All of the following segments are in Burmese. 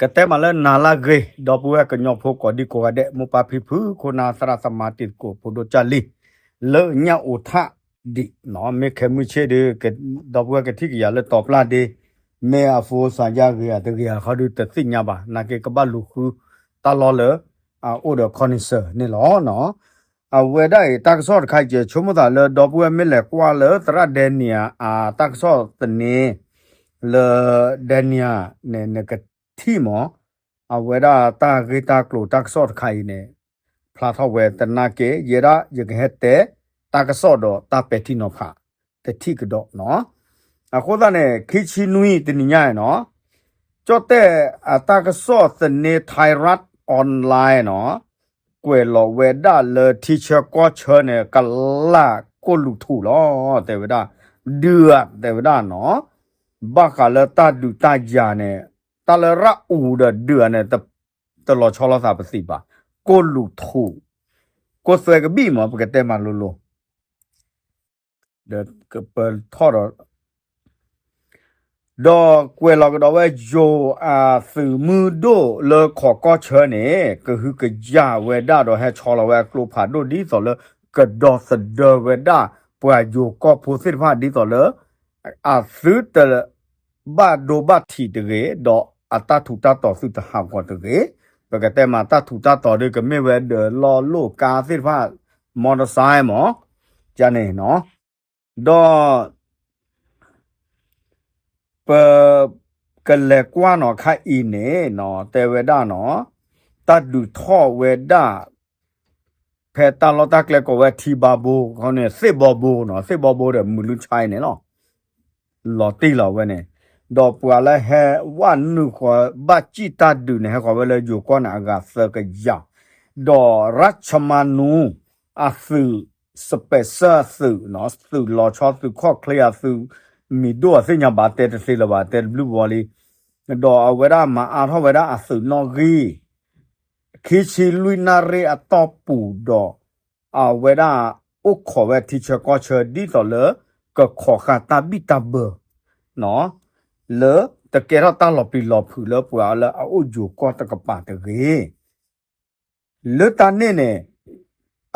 ကတဲ့မလဲနာလာဂေဒေါ်ပွေကညောဖို့ကိုဒီကိုရတဲ့မပပိဖူခုနာစရသမာတိကိုပိုဒိုချလီလေညအိုထဒီနော်မေခမှုချေဒီကဒေါ်ပွေကတိကရလဲတော့ပလာဒီမေအဖိုးစာကြကြရတကရခါဒုတသိညာပါနာကေကဘလူခုတလောလေအာအိုဒခေါနိဆာနေလောနော်အဝေဒိုင်တက်ဆော့ခိုက်ကျချုံမသာလေဒေါ်ပွေမေလေကွာလေသရဒဲနီယာအာတက်ဆော့တနေလေဒဲနီယာနေနက တိမောအဝေဒတာဂေတာကလိုတက်ဆော့ခိုင်နေဖလာထောဝဲတနာကေယေရာယဂဟက်တဲတာကဆော့တော့တာပက်တီနောဖာတတိကတော့နော်အခုဒါနဲ့ခိချီနွီတင်ညာနော်ကြော့တဲ့အတာကဆော့စနေထိုင်ရတ်အွန်လိုင်းနော်ကွယ်လောဝေဒလေတီချာကောချာနေကလာကိုလူထူလောတဲ့ဝေဒဒူအတဲ့ဝေဒနော်ဘာကလတာဒူတာဂျာနေ ตลระอูเดเดือนเนี่ยแต่ตลอดชอลสาปสิบะกูลูทูกเสวยกบีมอปกเตมาลุลุเดก็เปิดท่อดดอกเวลากดอกว่าโยอาสือมือโดเลขอก็เชิเนี่ยก็คือก็ยาเวด้าดอกให้ชอลเวกลูผาโดดีสอเลยก็ดอกสเดเวด้าปวยโยก็พูสิทธิ์ว่าดีสอเลยอาซื้อแต่บ้าดูบ้าทีเดเรดอก အတထုတတော်စုတဟာကောတကေပကတဲ့မှာတထုတတော်ဒီကမေဝဲဒလောလိုကာစစ်ဖာမော်တော်ဆိုင်မောဂျာနေနော်တော့ပကလေကွာနော်ခိုင်အင်းနေနော်တေဝဒနော်တတ်ဒူထောဝေဒဖဲတလောတက်လေကိုဝဲတီဘာဘူခေါနေစစ်ဘောဘူနော်စစ်ဘောဘူတဲ့မူလူချိုင်းနေနော်လော်တီလော်ဝဲနေ တော့ပွာလဲဟဲဝါနုခေါ်ဘတ်ချီတတ်ဒူနေခေါ်ဝဲလေဂျိုကောနာကစကကြောင်တော့ရချမနူအဖူစပက်ဆာစုနော်စုလော်ချောစုခေါကလျာစုမီဒိုအစညာဘာတဲတစီလဘာတဲဘလူးဘောလီတော့အဝရမအားထောဝရအစုနော်ဂီခိချီလူနာရေအတော့ပူတော့အဝရဥခေါ်ဝဲတီချာကောချာဒီတော့လေကခေါ်ခတာဘီတဘနော် လေတကယ်တော့တလော်ပီလော်ဖူလေပွာလေအိုဂျိုကောတကပါတကေလေတန်နေနေ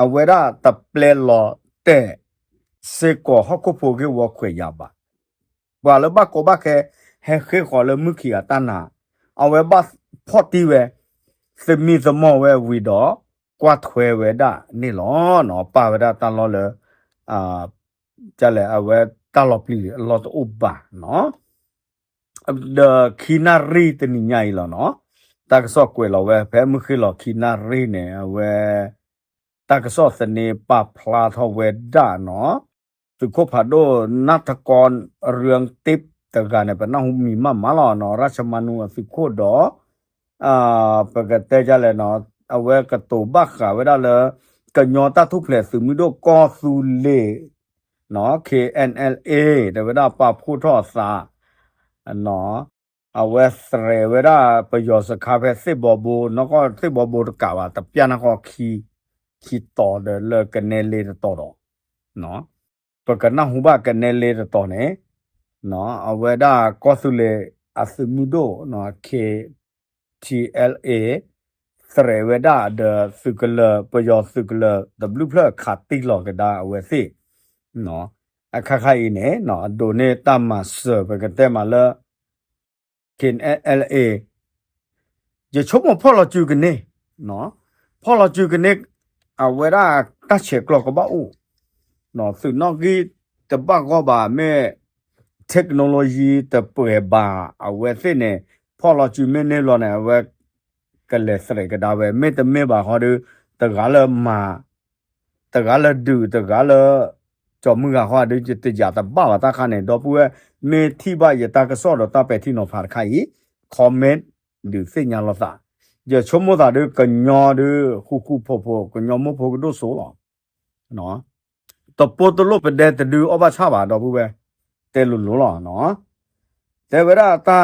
အဝရတပလေလော်တဲ့စေကောဟကပိုကေဝခွေရပါပွာလေဘကောဘခဲဟဲခေခေါ်လေမခီအတနာအဝဲဘဖော်တီဝဲစမီသမောဝဲဝီတော့ကွာထွဲဝဲဒနေလောနော်ပါဝဲဒတန်လောလေအာကြလေအဝဲတလော်ပလီလော်တဥပ เดอคีนารีตันใหญ่หรอเนาะตากซอกกวยเราแวแพ้มือคือหรอคินารีเนี่ยเวตากซอกเสนปาพลาทเวด้าเนาะสุโคพาโดนัทกรเรืองติปตะกันเนี่ยเป็นน้องมีมามาล่อเนาะราชมานุสุโคดออ่าปกติจะเลยเนาะเอาเว้กระตบักขาเว้ได้เลยกันยอตาทุกเพลสืมิโดกอซูเลเนาะ KNLA แต่เวลาปาพูดทอดสา စာနော်အဝက်စရေဝဒပယောစခါဖဲစစ်ဘောဘူနော်ကစစ်ဘောဘူတကပါတပြန်နော်ခီခီတော်တယ်လကနေလေတော်တော့နော်ပကနဟုဘကနေလေတော်နေနော်အဝဒကောဆုလေအစမှုဒိုနော် K TLA စရေဝဒဒစုကလပယောစုကလ W ဖလခတိလောကဒါအဝစီနော် အခါခိုင်နေနော်ဒိုနေတမဆဘကတဲ့မလာခင် LA je chomo pholo chu kne no pholo chu kne a wera ta che klo ko ba u no su no gi te ba go ba me technology te pwe ba a we se ne pholo chu me ne lo ne we ka le sre ka da we me te me ba ho de te ga le ma te ga le du te ga le ကြော ကျော်မှုကဟောဒိจิตတကြတာဘာဘာတာခနဲ့တော့ပွဲမေတိဘယတာကဆော့တော့တပဲတိနော်ဖာခိုင် comment ဒီစညာလောသာကြချုံမတာတို့ကညောတို့ခုခုဖို့ဖို့ကညောမဖို့တို့ဆိုတော့နော်တပေါ်တလို့ပတဲ့တူအဘချပါတော့ဘူးပဲတဲလို့လုံးတော့နော်တဲဝရတာ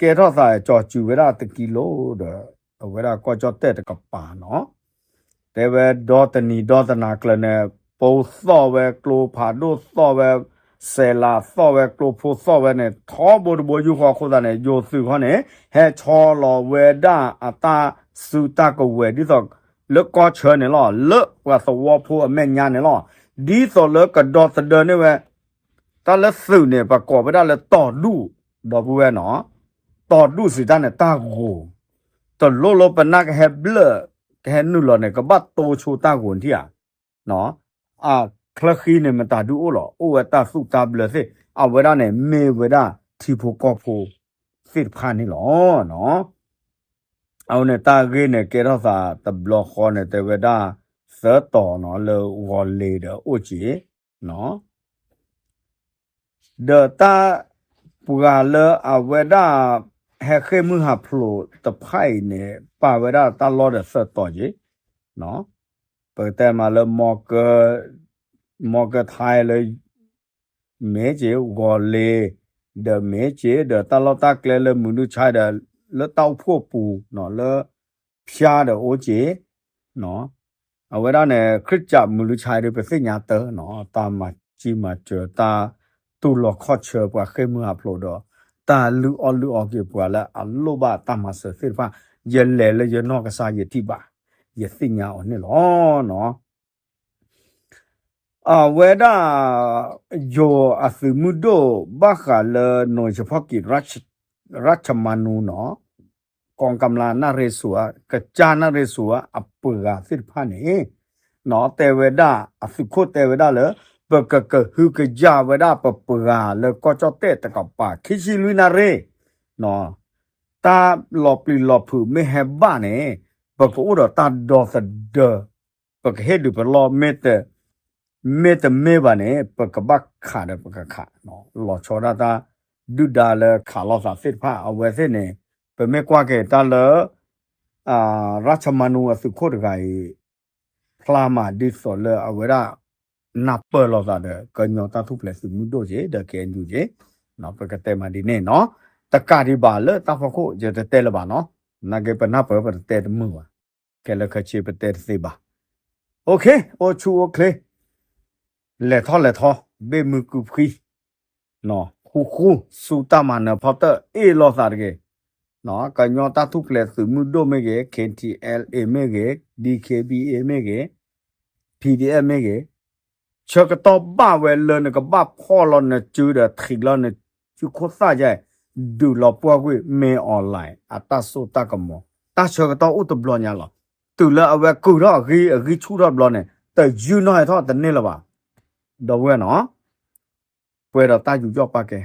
ကဲတော့သာကြော်ကျူဝရတကီလို့တော့ဝရကောကြော်တဲ့တကပါနော်တဲဝဒေါ်တနီဒေါ်တနာကလနဲ့ ပုံသောပဲကလိုဖာဒိုသောပဲဆယ်လာသောပဲကလိုဖိုသောပဲနဲ့သောဘိုဘိုယူခေါ်ခေါ်တဲ့ယိုစုခေါ်နဲ့ဟဲချောလောဝေဒအတာစုတကဝေဒီတော့လကောချေနယ်လောလကွာသဝဖိုအမေညာနယ်လောဒီသောလကဒေါ်သဒနေဝဲတလဆုနေပကောပဒလတော်ဒူတော့ဘူးပဲနော်တော်ဒူစီတနဲ့တာကိုတလောလောပနကဟဲဘလကဟဲနူလောနဲ့ကဘတ်တိုချူတာကိုန်တီယာနော် အာခလခီနေမတာဒူအိုလောအိုဝတာစုတာဘလစေအဝရနဲ့မေဝရတီဖိုကောဖိုစစ်ဖာနေလောနော်အောင်နဲ့တာဂေနဲ့ကေရောစာတဘလခေါနဲ့တဝဒသတော်နော်လောဝော်လေတော့အိုချီနော်ဒတာပူရာလအဝဒဟဲခဲမှုဟာဖလိုတဖိုင်နဲ့ပါဝဒတာလောတဲ့သတော်ကြီးနော် ပကတမလမောကမောကထိုင်လေမေဂျေဂောလေဒမေဂျေဒတလတာကလေလမုန်ဒချိုင်ဒလတောက်ဖို့ပူနော်လဖျားတော့အိုဂျေနော်အဝရနဲ့ခရစ်ကြမူလူချိုင်ရပစိညာတနော်တာမကြီးမကျတာတူလခေါ်ချပွားခေမအပလိုတော့တာလူအလူအကေပွားလာအလိုဘတာမဆဖိဖာယလဲလေယနောကစားယတိပါ 也信仰我那咯喏。啊，为了有阿是木多巴哈了，诺เฉพาะกิจรัชรัชมานูเนาะกองกำลังนาเรศวกระจานาเรศวอัปเปอร์สิพานี่เนาะแต่เวดาอสุโคแต่เวดาเลยปกกะฮือกะจาเวดาปเปอร์เลยก็จอเตตะกับปาคิชิลุนาเรเนาะตาหลอปลีหลอผือไม่แฮบ้าเนี่ย ปกอุดตาดอสเดปกเฮดูปลอเมตเมตเมบาเนี่ยปกบักขาดปกขาเน ပကူတော့တတ်တော့သဒပကဟေဒူပလောမေတမေတမေပါနေပကဘခါရပကခါနော်လောချောဒတာဒူဒါလခါလောစာဖစ်ဖာအဝဲစင်းနေပမေကွာကေတလအာရချမနုအစုခိုတကရေဖလာမာဒီဆိုလအဝဲရနာပလောစာတဲ့ကညောတာသူပလက်စမှုတို့ရေတကဲညူရေနော်ပကတဲမဒီနေနော်တကရီပါလတဖခုရတဲ့တဲလပါနော်နာကေပနာပပတဲမှုပါ ကဲလခချေပတဲ့စေပါโอเคโอชูโอเคလက်ထောလက်ထောဘေမကူဖီနော်ခုခုစူတမနဖတ်တဲ့အေလောစားတဲ့နော်ကညောတထုပလက်စမှုဒိုမေကေ KTL အမေကေ DKB အမေကေ PDF မေကေချက်ကတော့ဘာဝဲလနကဘာဖော်လနကျူတဲ့ခိလနကျူခိုစားကြဒူလောပွားကွေမေအွန်လိုင်းအတဆုတကမောတချက်ကတော့ဥတဘလညာလော တူလာအဝဲကူတော့ဂီဂီချူတော့ဘလောနဲ့တယူနော်ထောတနေ့လပါတော့ဝဲနော်ပွဲတော့တာယူကြော့ပါကဲ